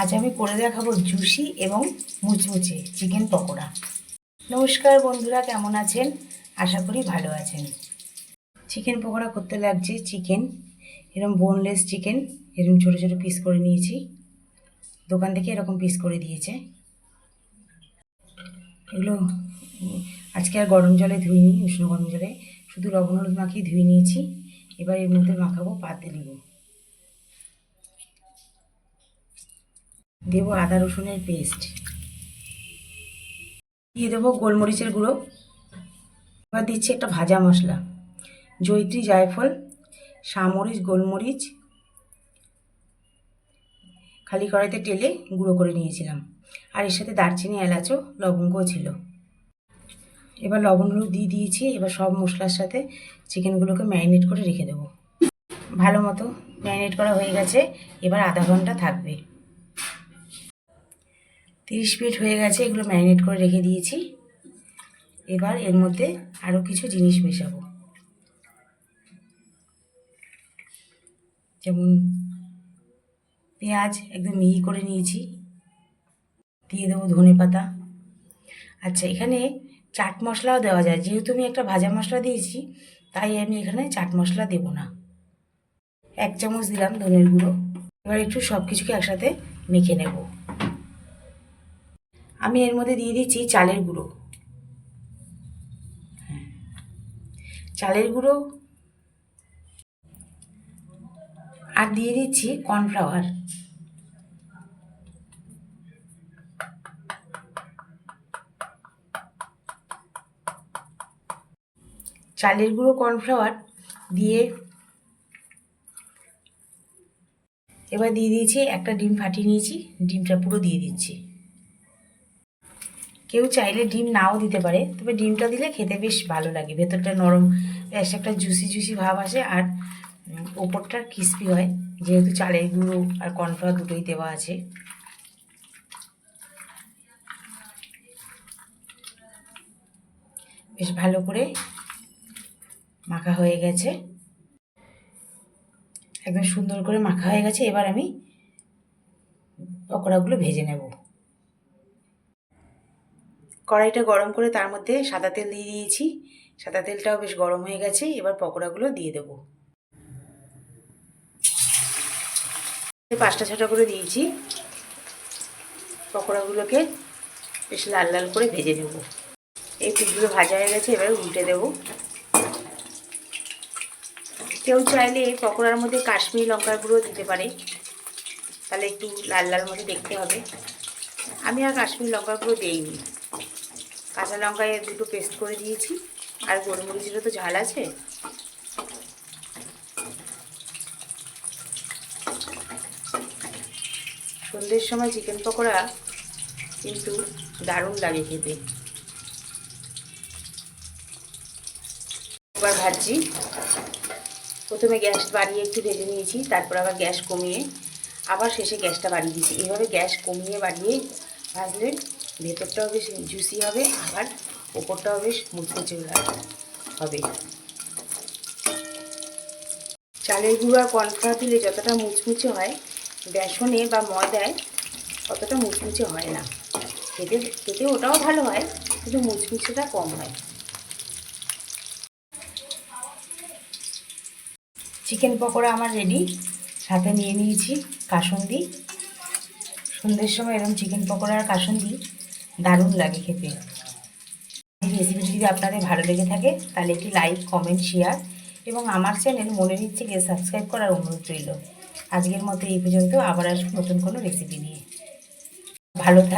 আজ আমি করে দেখাবো জুসি এবং মুচমুচে চিকেন পকোড়া। নমস্কার বন্ধুরা, কেমন আছেন? আশা করি ভালো আছেন। চিকেন পকোড়া করতে লাগছে চিকেন এরকম বোনলেস চিকেন এরকম ছোটো ছোটো পিস করে নিয়েছি। দোকান থেকে এরকম পিস করে দিয়েছে। এগুলো আজকে আর গরম জলে ধুইনি, উষ্ণ গরম জলে, শুধু লবণ হলুদ মাখিয়ে ধুয়ে নিয়েছি। এবার এর মধ্যে মাখাবো পাতে নেব দেবো আদা রসুনের পেস্ট দিয়ে দেবো গোলমরিচের গুঁড়ো। এবার দিচ্ছি একটা ভাজা মশলা। জৈত্রী জায়ফল সামরিচ গোলমরিচ। খালি কড়াইতে টেলে গুঁড়ো করে নিয়েছিলাম। আর এর সাথে দারচিনি, এলাচও, লবঙ্গও ছিল। এবার লবণ হলুদ দিয়ে দিয়েছি। এবার সব মশলার সাথে চিকেনগুলোকে ম্যারিনেট করে রেখে দেবো। ভালো মতো ম্যারিনেট করা হয়ে গেছে। এবার আধা ঘণ্টা থাকবে। তিরিশ মিনিট হয়ে গেছে, এগুলো ম্যারিনেট করে রেখে দিয়েছি। এবার এর মধ্যে আরও কিছু জিনিস মেশাবো। যেমন পেঁয়াজ একদম মিহি করে নিয়েছি। দিয়ে দেবো ধনে পাতা। আচ্ছা এখানে চাট মশলাও দেওয়া যায়। যেহেতু আমি একটা ভাজা মশলা দিয়েছি, তাই আমি এখানে চাট মশলা দেব না। এক চামচ দিলাম ধনের গুঁড়ো। এবার একটু সব কিছুকে একসাথে মেখে নেব। আমি এর মধ্যে দিয়ে দিচ্ছি চালের গুঁড়ো। চালের গুঁড়ো আর দিয়ে দিচ্ছি কর্নফ্লাওয়ার চালের গুঁড়ো, কর্নফ্লাওয়ার দিয়ে এবার দিয়ে দিয়েছি একটা ডিম ফাটিয়ে নিয়েছি, ডিমটা পুরো দিয়ে দিচ্ছি কেউ চাইলে ডিম নাও দিতে পারে, তবে ডিমটা দিলে খেতে বেশ ভালো লাগে। ভেতরটা নরম, বেশ একটা জুসি জুসি ভাব আসে আর ওপরটা ক্রিস্পি হয়, যেহেতু চালের গুঁড়ো আর কর্নফ্লাওয়ার দুটোই দেওয়া আছে। বেশ ভালো করে মাখা হয়ে গেছে। একদম সুন্দর করে মাখা হয়ে গেছে, এবার আমি পকোড়াগুলো ভেজে নেব। কড়াইটা গরম করে তার মধ্যে সাদা তেল দিয়ে দিয়েছি। সাদা তেলটাও বেশ গরম হয়ে গেছে, এবার পকোড়াগুলো দিয়ে দেবো। পাঁচটা ছটা করে দিয়েছি। পকোড়াগুলোকে বেশ লাল লাল করে ভেজে নেব। এই পিসগুলো ভাজা হয়ে গেছে, এবার উল্টে দেব। কেউ চাইলে এই পকোড়ার মধ্যে কাশ্মীরি লঙ্কার গুঁড়ো দিতে পারে। তাহলে একটু লাল লাল মতো দেখতে হবে। আমি আর কাশ্মীরি লঙ্কার গুঁড়ো দিইনি। কাঁচা লঙ্কায় দুটো পেস্ট করে দিয়েছি। আর গোলমরিচেরও তো ঝাল আছে। সন্ধ্যের সময় চিকেন পকোড়া কিন্তু দারুণ লাগে খেতে। এবার ভাজছি। প্রথমে গ্যাস বাড়িয়ে একটু ভেজে নিয়েছি, তারপর আবার গ্যাস কমিয়ে, আবার শেষে গ্যাসটা বাড়িয়ে দিয়েছি। এইভাবে গ্যাস কমিয়ে বাড়িয়ে ভাজলে ভেতরটাও বেশ জুসি হবে, আবার ওপরটাও বেশ মুচমুচে হবে। চালের গুঁড়ো আর দিলে যতটা মুচমুচে হয়, বেসনে বা ময়দায় অতটা মুচমুচে হয় না। খেতে খেতে ওটাও ভালো হয়, কিন্তু মুচমুচেটা কম হয়। চিকেন পকোড়া আমার রেডি সাথে নিয়ে নিয়েছি কাসন্দি। সন্ধ্যের সময় এরকম চিকেন পকোড়া আর কাসন্দি। দারুণ লাগে খেতে। রেসিপিটি যদি আপনাদের ভালো লেগে থাকে, তাহলে একটি লাইক কমেন্ট শেয়ার এবং আমার চ্যানেল মনে নিচ্ছে গিয়ে সাবস্ক্রাইব করার অনুরোধ রইল। আজকের মতো এই পর্যন্ত, আবার আসব নতুন কোনো রেসিপি নিয়ে। ভালো থাক